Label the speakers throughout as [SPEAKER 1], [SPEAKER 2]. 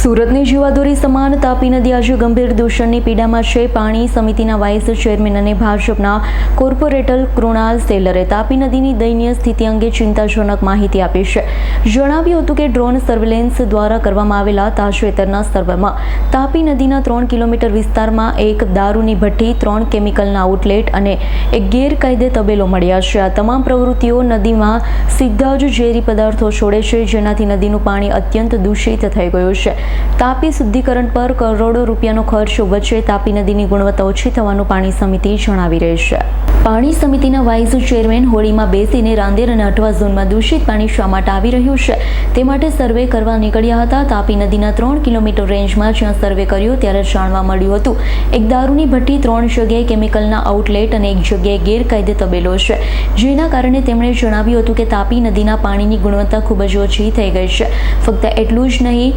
[SPEAKER 1] સુરતની જીવાદોરી સમાન તાપી નદી આજે ગંભીર દૂષણની પીડામાં છે. પાણી સમિતિના વાઇસ ચેરમેન અને ભાજપના કોર્પોરેટર કૃણાલ સેલરે તાપી નદીની દયનીય સ્થિતિ અંગે ચિંતાજનક માહિતી આપી છે. જણાવ્યું હતું કે ડ્રોન સર્વેલન્સ દ્વારા કરવામાં આવેલા તાજેતરના સર્વેમાં તાપી નદીના ત્રણ કિલોમીટર વિસ્તારમાં એક દારૂની ભઠ્ઠી, ત્રણ કેમિકલના આઉટલેટ અને એક ગેરકાયદે તબેલો મળ્યા છે. આ તમામ પ્રવૃત્તિઓ નદીમાં સીધા જ ઝેરી પદાર્થો છોડે છે, જેનાથી નદીનું પાણી અત્યંત દૂષિત થઈ ગયું છે. તાપી શુદ્ધિકરણ પર કરોડો રૂપિયાનો ખર્ચ વચ્ચે તાપી નદીની ગુણવત્તા ઓછી થવાનું પાણી સમિતિ જણાવી રહી છે. પાણી સમિતિના વાઇસ ચેરમેન હોળીમાં બેસીને રાંદેર અને અઠવા ઝોનમાં દૂષિત પાણી શા માટે આવી રહ્યું છે? તે માટે સર્વે કરવા નીકળ્યા હતા. તાપી નદીના ત્રણ કિલોમીટર રેન્જમાં જ્યાં સર્વે કર્યો ત્યારે જાણવા મળ્યું હતું, એક દારૂની ભઠ્ઠી, ત્રણ જગ્યાએ કેમિકલના આઉટલેટ અને એક જગ્યાએ ગેરકાયદે તબેલો છે. જેના કારણે તેમણે જણાવ્યું હતું કે તાપી નદીના પાણીની ગુણવત્તા ખૂબ જ ઓછી થઈ ગઈ છે. ફક્ત એટલું જ નહીં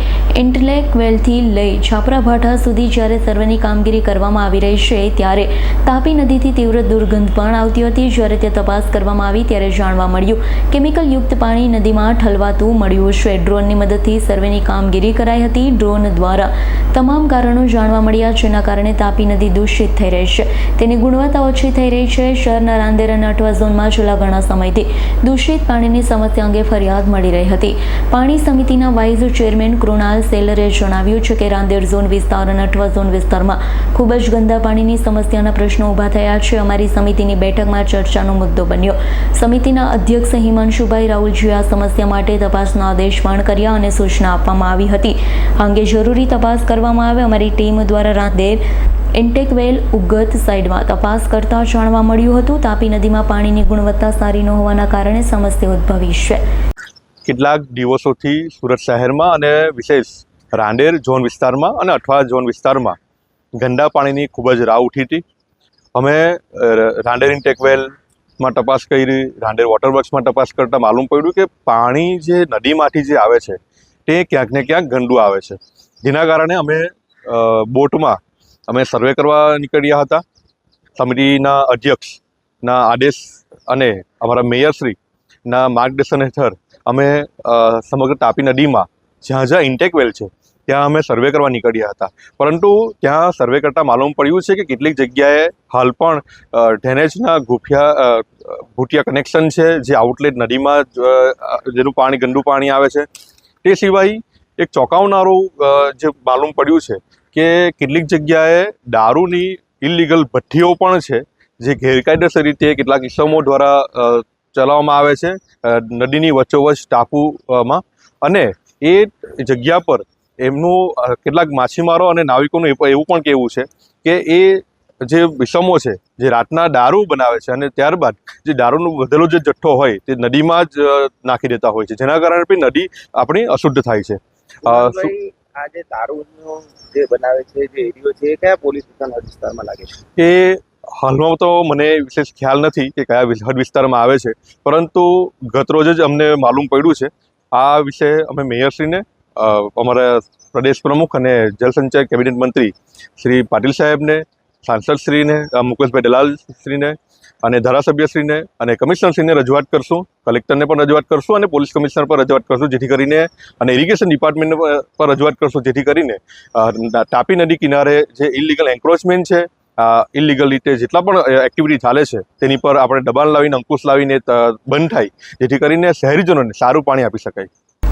[SPEAKER 1] ઇન્ટલેકવેલથી લઈ છાપરાભાઠા સુધી જ્યારે સર્વેની કામગીરી કરવામાં આવી રહી છે, ત્યારે તાપી નદીથી તીવ્ર દુર્ગંધ પણ આવતી હતી. જ્યારે તે તપાસ કરવામાં આવી, ત્યારે જાણવા મળ્યું કેમિકલયુક્ત પાણી નદીમાં ઠલવાતું મળ્યું છે. ડ્રોનની મદદથી સર્વેની કામગીરી કરાઈ હતી. ડ્રોન દ્વારા તમામ કારણો જાણવા મળ્યા, જેના કારણે તાપી નદી દૂષિત થઈ રહી છે. તેની ગુણવત્તા ઓછી થઈ રહી છે. શહેરના રાંદેર અને અઠવા ઝોનમાં છેલ્લા ઘણા સમયથી દૂષિત પાણીની સમસ્યા અંગે ફરિયાદ મળી રહી હતી. પાણી સમિતિના વાઇસ ચેરમેન કૃણાલ સેલરે જણાવ્યું છે કે રાંદેર ઝોન વિસ્તાર અને અઠવા ઝોન વિસ્તારમાં ખૂબ જ ગંદા પાણીની સમસ્યાના પ્રશ્નો ઊભા થયા છે. અમારી સમિતિની બેઠકમાં ચર્ચાનો મુદ્દો બન્યો. સમિતિના અધ્યક્ષ હિમાંશુભાઈ રાહુલજીએ આ સમસ્યા માટે તપાસના આદેશ પણ કર્યા અને સૂચના આપવામાં આવી હતી. આ અંગે જરૂરી તપાસ કરવામાં આવે. અમારી ટીમ દ્વારા રાંદેર ઇન્ટેકવેલ ઉગત સાઇડમાં તપાસ કરતા જાણવા મળ્યું હતું. તાપી નદીમાં પાણીની ગુણવત્તા સારી ન હોવાના કારણે સમસ્યા ઉદ્ભવી છે.
[SPEAKER 2] કેટલાક દિવસોથી સુરત શહેરમાં અને વિશેષ રાંદેર ઝોન વિસ્તારમાં અને અઠવા ઝોન વિસ્તારમાં ગંદા પાણીની ખૂબ જ રાહ ઉઠી હતી. અમે રાંડેર ઇન્ટેકવેલમાં તપાસ કરી રાંડેર વોટરવર્ક્સમાં તપાસ કરતાં માલુમ પડ્યું કે પાણી જે નદીમાંથી જે આવે છે, તે ક્યાંક ને ક્યાંક ગંદુ આવે છે. જેના કારણે અમે બોટમાં અમે સર્વે કરવા નીકળ્યા હતા. સમિતિના અધ્યક્ષના આદેશ અને અમારા મેયરશ્રીના માર્ગદર્શન હેઠળ અમે સમગ્ર તાપી નદીમાં જ્યાં જ્યાં ઇન્ટેક વેલ છે ત્યાં અમે સર્વે કરવા નીકળ્યા હતા. પરંતુ ત્યાં સર્વે કરતાં માલુમ પડ્યું છે કે કેટલીક જગ્યાએ હાલ પણ ડ્રેનેજના ગુફિયા ભૂટિયા કનેક્શન છે, જે આઉટલેટ નદીમાં જેનું પાણી, ગંદુ પાણી આવે છે. તે સિવાય એક ચોંકાવનારું જે માલુમ પડ્યું છે કે કેટલીક જગ્યાએ દારૂની ઇલીગલ ભઠ્ઠીઓ પણ છે, જે ગેરકાયદેસર રીતે કેટલાક ઇસમો દ્વારા ચલાવવામાં આવે છે નદીની વચ્ચોવચ ટાપુમાં. અને એ જગ્યા પર એમનું કેટલાક માછીમારો અને નાવિકોનું એ પણ- એવું પણ કહેવું છે કે એ જે વિષમો છે જે રાતના દારૂ બનાવે છે અને ત્યારબાદ જે દારૂનો વધેલો જે જથ્થો હોય તે નદીમાં જ નાખી દેતા હોય છે. જેના કારણે પણ નદી આપણી અશુદ્ધ થાય છે.
[SPEAKER 3] આ જે દારૂનો જે બનાવે છે જે એરિયો છે એ કયા પોલીસ વિસ્તારમાં લાગે છે?
[SPEAKER 2] એ હાલમાં તો મને વિશેષ ખ્યાલ નથી કે કયા હદ વિસ્તારમાં આવે છે. પરંતુ ગત રોજ જ અમને માલુમ પડ્યું છે. આ વિશે અમે મેયરશ્રીને અમારા પ્રદેશ પ્રમુખ અને જલસંચય કેબિનેટ મંત્રી શ્રી પાટીલ સાહેબને સાંસદશ્રીને મુકેશભાઈ દલાલશ્રીને અને ધારાસભ્યશ્રીને અને કમિશનરશ્રીને રજૂઆત કરશું. કલેક્ટરને પણ રજૂઆત કરશું અને પોલીસ કમિશનર પર રજૂઆત કરશું, જેથી કરીને અને ઇરિગેશન ડિપાર્ટમેન્ટ પર રજૂઆત કરશું, જેથી કરીને તાપી નદી કિનારે જે ઇલીગલ એન્ક્રોચમેન્ટ છે ઇલીગલ રીતે જેટલા પણ એક્ટિવિટી ચાલે છે, તેની પર આપણે દબાણ લાવીને અંકુશ લાવીને બંધ થાય, જેથી કરીને શહેરીજનોને સારું પાણી આપી શકાય.